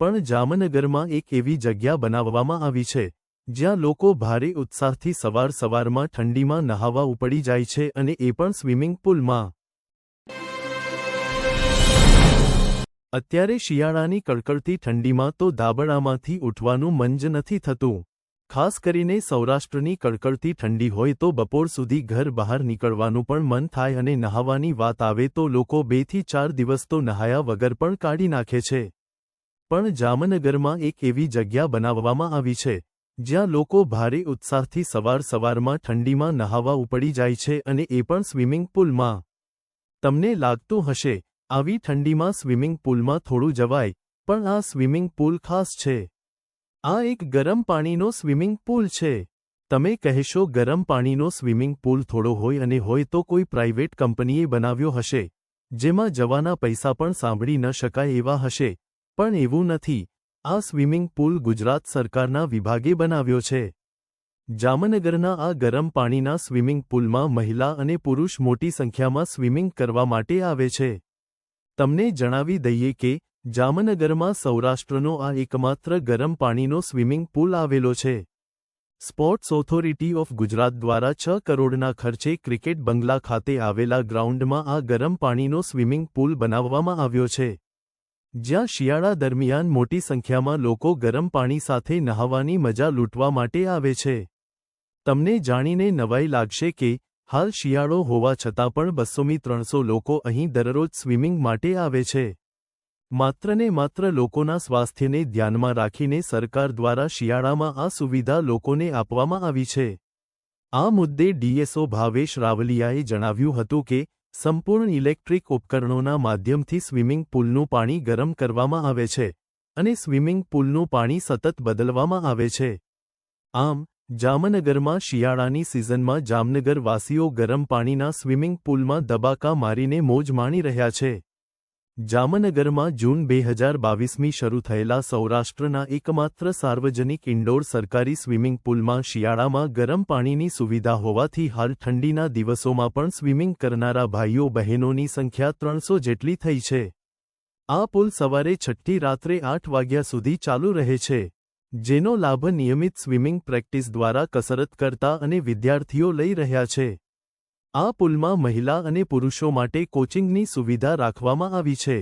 પણ જામનગરમાં એક એવી જગ્યા બનાવવામાં આવી છે, જ્યાં લોકો ભારે ઉત્સાહથી સવાર સવારમાં ઠંડીમાં નહાવા ઉપડી જાય છે અને એ પણ સ્વિમિંગ પુલમાં. અત્યારે શિયાળાની કડકડતી ઠંડીમાં તો દાબડામાંથી ઉઠવાનું મન જ નથી થતું. ખાસ કરીને સૌરાષ્ટ્રની કડકડતી ઠંડી હોય તો બપોર સુધી ઘર બહાર નીકળવાનું પણ મન થાય અને નહાવાની વાત આવે તો લોકો બેથી ચાર દિવસ તો નહાયા વગર પણ કાઢી નાખે છે. પણ જામનગરમાં એક એવી જગ્યા બનાવવામાં આવી છે, જ્યાં લોકો ભારે ઉત્સાહથી સવાર સવારમાં ઠંડીમાં નહાવા ઉપડી જાય છે અને એ પણ સ્વિમિંગ પુલમાં. તમને લાગતું હશે, આવી ઠંડીમાં સ્વિમિંગ પુલમાં થોડું જવાય, પણ આ સ્વિમિંગ પુલ ખાસ છે. આ એક ગરમ પાણીનો સ્વિમિંગ પુલ છે. તમે કહેશો ગરમ પાણીનો સ્વિમિંગ પુલ થોડો હોય અને હોય તો કોઈ પ્રાઇવેટ કંપનીએ બનાવ્યો હશે, જેમાં જવાના પૈસા પણ સાંભળી ન શકાય એવા હશે પણ એવું નથી. આ સ્વિમિંગ પુલ ગુજરાત સરકારના વિભાગે બનાવ્યો છે. જામનગરના આ ગરમ પાણીના સ્વિમિંગ પુલમાં મહિલા અને પુરુષ મોટી સંખ્યામાં સ્વિમિંગ કરવા માટે આવે છે. તમને જણાવી દઈએ કે, જામનગરમાં સૌરાષ્ટ્રનો આ એકમાત્ર ગરમ પાણીનો સ્વિમિંગ પુલ આવેલો છે. સ્પોર્ટ્સ ઓથોરિટી ઓફ ગુજરાત દ્વારા છ કરોડના ખર્ચે ક્રિકેટ બંગલા ખાતે આવેલા ગ્રાઉન્ડમાં આ ગરમ પાણીનો સ્વિમિંગ પુલ બનાવવામાં આવ્યો છે. જ્યાં શિયાળા દરમિયાન મોટી સંખ્યામાં લોકો ગરમ પાણી સાથે નહાવાની મજા લૂંટવા માટે આવે છે. તમને જાણીને નવાઈ લાગશે કે, હાલ શિયાળો હોવા છતાં પણ બસોમી ત્રણસો લોકો અહીં દરરોજ સ્વિમિંગ માટે આવે છે. માત્ર ને માત્ર લોકોના સ્વાસ્થ્યને ધ્યાનમાં રાખીને સરકાર દ્વારા શિયાળામાં આ સુવિધા લોકોને આપવામાં આવી છે. આ મુદ્દે ડીએસઓ ભાવેશ રાવલિયાએ જણાવ્યું હતું કે સંપૂર્ણ ઇલેક્ટ્રિક ઉપકરણોના માધ્યમથી સ્વિમિંગ પુલનું પાણી ગરમ કરવામાં આવે છે અને સ્વિમિંગ પુલનું પાણી સતત બદલવામાં આવે છે. આમ, જામનગરમાં શિયાળાની સિઝનમાં જામનગરવાસીઓ ગરમ પાણીના સ્વિમિંગ પુલમાં દબાકા મારીને મોજ માણી રહ્યા છે. જામનગરમાં જૂન બે હજાર બાવીસમી શરૂ થયેલા સૌરાષ્ટ્રના એકમાત્ર સાર્વજનિક ઇન્ડોર સરકારી સ્વિમિંગ પુલમાં શિયાળામાં ગરમ પાણીની સુવિધા હોવાથી હાલ ઠંડીના દિવસોમાં પણ સ્વિમિંગ કરનારા ભાઈઓ બહેનોની સંખ્યા ત્રણસો જેટલી થઈ છે. આ પુલ સવારે છઠ્ઠી રાત્રે આઠ વાગ્યા સુધી ચાલુ રહે છે, જેનો લાભ નિયમિત સ્વિમિંગ પ્રેક્ટિસ દ્વારા કસરત કરતા અને વિદ્યાર્થીઓ લઈ રહ્યા છે. આ પુલમાં મહિલા અને પુરુષો માટે કોચિંગની સુવિધા રાખવામાં આવી છે.